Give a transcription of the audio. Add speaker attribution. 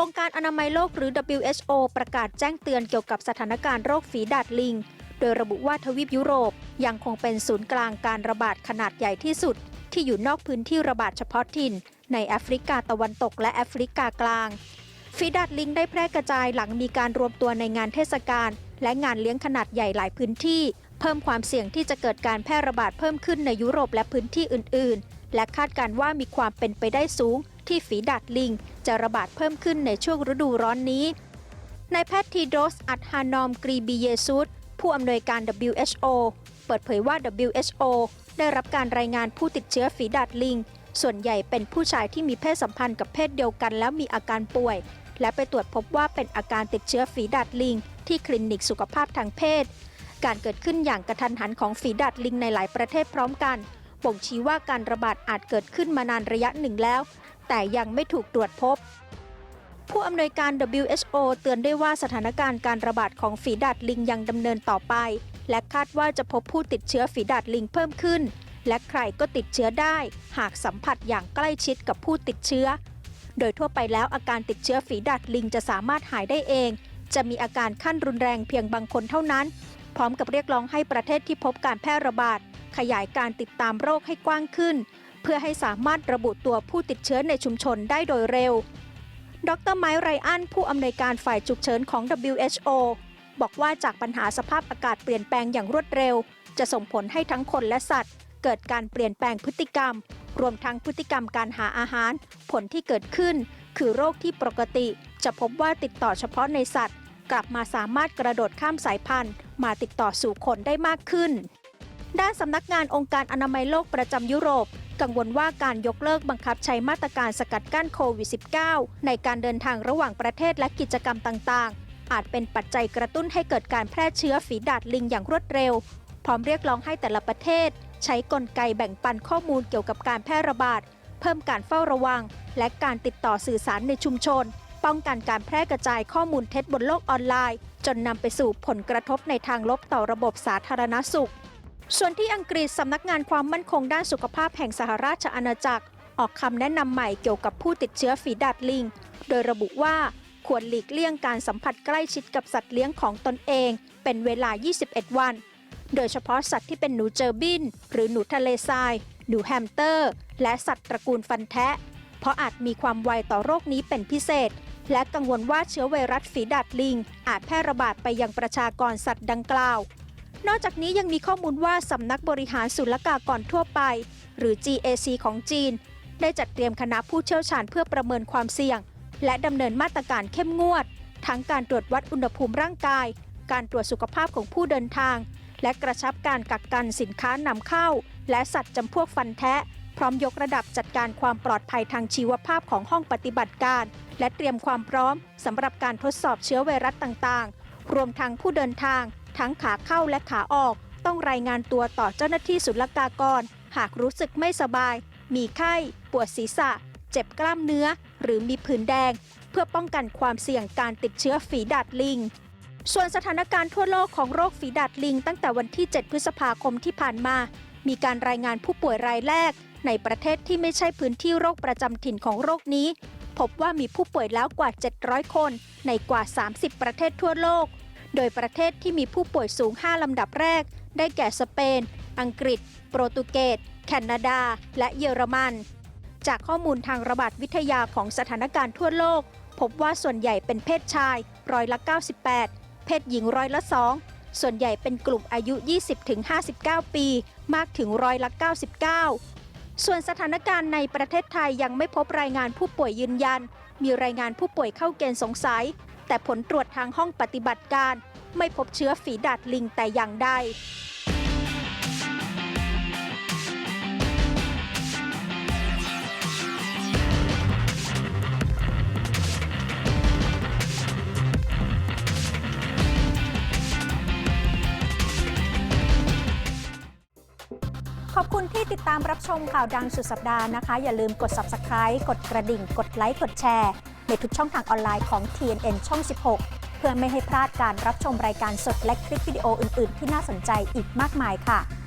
Speaker 1: องค์การอนามัยโลกหรือ WHO ประกาศแจ้งเตือนเกี่ยวกับสถานการณ์โรคฝีดาดลิง โดยระบุว่าทวีปยุโรปยังคงเป็นศูนย์กลางการระบาดขนาดใหญ่ที่สุด ที่อยู่นอกพื้นที่ระบาดเฉพาะถิ่น ในแอฟริกาตะวันตกและแอฟริกากลางฝีดาดลิงได้แพร่กระจายหลังมีการรวมตัวในงานเทศกาลและงานเลี้ยงขนาดใหญ่หลายพื้นที่ เพิ่มความเสี่ยงที่จะเกิดการแพร่ระบาดเพิ่มขึ้นในยุโรปและพื้นที่อื่น ๆ และคาดการณ์ว่ามีความเป็นไปได้สูง ที่ฝีดาดลิง จะระบาดเพิ่มขึ้นในช่วงฤดูร้อนนี้นายแพทย์ทีโดส อัดฮานอมกรีบีเยซุสผู้อำนวยการ WHO เปิดเผยว่า WHO ได้รับการรายงานผู้ติดเชื้อฝีดาดลิง ส่วนใหญ่เป็นผู้ชายที่มีเพศสัมพันธ์กับเพศเดียวกันแล้วมีอาการป่วย และไปตรวจพบว่าเป็นอาการติดเชื้อฝีดาดลิง ที่คลินิกสุขภาพทางเพศ การเกิดขึ้นอย่างกระทันหันของฝีดาดลิงในหลายประเทศพร้อมกัน บ่งชี้ว่าการระบาดอาจเกิดขึ้นมานานระยะหนึ่งแล้ว แต่ยังไม่ถูกตรวจพบ ผู้อำนวยการ WHO เตือนได้วยว่าสถานการณ์การระบาดของฝีดาดลิงยังดำเนินต่อไป และคาดว่าจะพบผู้ติดเชื้อฝีดาดลิงเพิ่มขึ้น และใครก็ติดเชื้อได้ หากสัมผัสอย่างใกล้ชิดกับผู้ติดเชื้อ โดยทั่วไปแล้วอาการติดเชื้อฝีดาดลิงจะสามารถหายได้เอง จะมีอาการขั้นรุนแรงเพียงบางคนเท่านั้น พร้อมกับเรียกร้องให้ประเทศที่พบการแพร่ระบาด ขยายการติดตามโรคให้กว้างขึ้น เพื่อให้สามารถระบุตัวผู้ติดเชื้อในชุมชนได้โดยเร็ว ดรไมค์ไรอันผู้อำนวยการฝ่ายฉุกเฉินของ WHO บอกว่าจากปัญหาสภาพอากาศเปลี่ยนแปลงอย่างรวดเร็ว จะส่งผลให้ทั้งคนและสัตว์ เกิดการเปลี่ยนแปลงพฤติกรรม รวมทั้งพฤติกรรมการหาอาหาร ผลที่เกิดขึ้น คือโรคที่ปกติ จะพบว่าติดต่อเฉพาะในสัตว์ กลับมาสามารถกระโดดข้ามสายพันธุ์ มาติดต่อสู่คนได้มากขึ้น ด้านสำนักงานองค์การอนามัยโลกประจำยุโรป กังวลว่าการยกเลิกบังคับใช้มาตรการสกัดกั้นโควิด -19 ในการเดินทางระหว่างประเทศและกิจกรรมต่างๆ อาจเป็นปัจจัยกระตุ้นให้เกิดการแพร่เชื้อฝีดาดลิงอย่างรวดเร็ว พร้อมเรียกร้องให้แต่ละประเทศ ใช้กลไกแบ่งปันข้อมูลเกี่ยวกับการแพร่ระบาด เพิ่มการเฝ้าระวัง และการติดต่อสื่อสารในชุมชน ป้องกันการแพร่กระจายข้อมูลเท็จบนโลกออนไลน์ จนนำไปสู่ผลกระทบในทางลบต่อระบบสาธารณสุข ส่วนที่อังกฤษสำนักงานความมั่นคงด้านสุขภาพแห่งสหราชอาณาจักร ออกคำแนะนำใหม่เกี่ยวกับผู้ติดเชื้อฝีดาดลิง โดยระบุว่าควรหลีกเลี่ยงการสัมผัสใกล้ชิดกับสัตว์เลี้ยงของตนเอง เป็นเวลา 21 วัน โดยเฉพาะสัตว์ที่เป็นหนูเจอบิน หรือหนูทะเลทราย หนูแฮมสเตอร์ และสัตว์ตระกูลฟันแทะ เพราะอาจมีความไวต่อโรคนี้เป็นพิเศษ และกังวลว่าเชื้อไวรัสฝีดาดลิง อาจแพร่ระบาดไปยังประชากรสัตว์ดังกล่าว นอกจากนี้ยังมีข้อมูลว่าสำนักบริหารศุลกากรทั่วไป หรือ GAC ของจีน ได้จัดเตรียมคณะผู้เชี่ยวชาญเพื่อประเมินความเสี่ยง และดำเนินมาตรการเข้มงวด ทั้งการตรวจวัดอุณหภูมิร่างกาย การตรวจสุขภาพของผู้เดินทาง และกระชับการกักกันสินค้านำเข้า และสัตว์จำพวกฟันแทะ พร้อมยกระดับจัดการความปลอดภัยทางชีวภาพของห้องปฏิบัติการ และเตรียมความพร้อมสำหรับการทดสอบเชื้อไวรัสต่างๆ รวมทั้งผู้เดินทาง ทั้งขาเข้าและขาออก ต้องรายงานตัวต่อเจ้าหน้าที่ศุลกากร หากรู้สึกไม่สบาย มีไข้ ปวดศีรษะ เจ็บกล้ามเนื้อ หรือมีผื่นแดง เพื่อป้องกันความเสี่ยงการติดเชื้อฝีดาดลิง ส่วนสถานการณ์ทั่วโลกของโรคฝีดาดลิง ตั้งแต่วันที่ 7 พฤษภาคมที่ผ่านมา มีการรายงานผู้ป่วยรายแรก ในประเทศที่ไม่ใช่พื้นที่โรคประจำถิ่นของโรคนี้พบว่ามีผู้ป่วยแล้วกว่า 700 คน ในกว่า 30 ประเทศทั่วโลก โดยประเทศที่มีผู้ป่วยสูง 5 ลำดับแรก ได้แก่สเปน อังกฤษ โปรตุเกส แคนาดา และเยอรมัน จากข้อมูลทางระบาดวิทยาของสถานการณ์ทั่วโลก พบว่าส่วนใหญ่เป็นเพศชายร้อยละ 98 เพศหญิงร้อยละ 2 ส่วนใหญ่เป็นกลุ่มอายุ 20-59 ปี มากถึงร้อยละ 99 ส่วนสถานการณ์ในประเทศไทยยังไม่พบรายงานผู้ป่วยยืนยัน มีรายงานผู้ป่วยเข้าเกณฑ์สงสัย แต่ผลตรวจทางห้องปฏิบัติการ ไม่พบเชื้อฝีดาดลิงแต่อย่างใดขอบคุณที่ติดตามรับชมข่าวดังสุดสัปดาห์นะคะ อย่าลืมกด subscribe กดกระดิ่ง กดไลค์ กดแชร์ ในทุกช่องทางออนไลน์ของ TNN ช่อง 16 เพื่อไม่ให้พลาดการรับชมรายการสดและคลิปวิดีโออื่น ๆ ที่น่าสนใจอีกมากมายค่ะ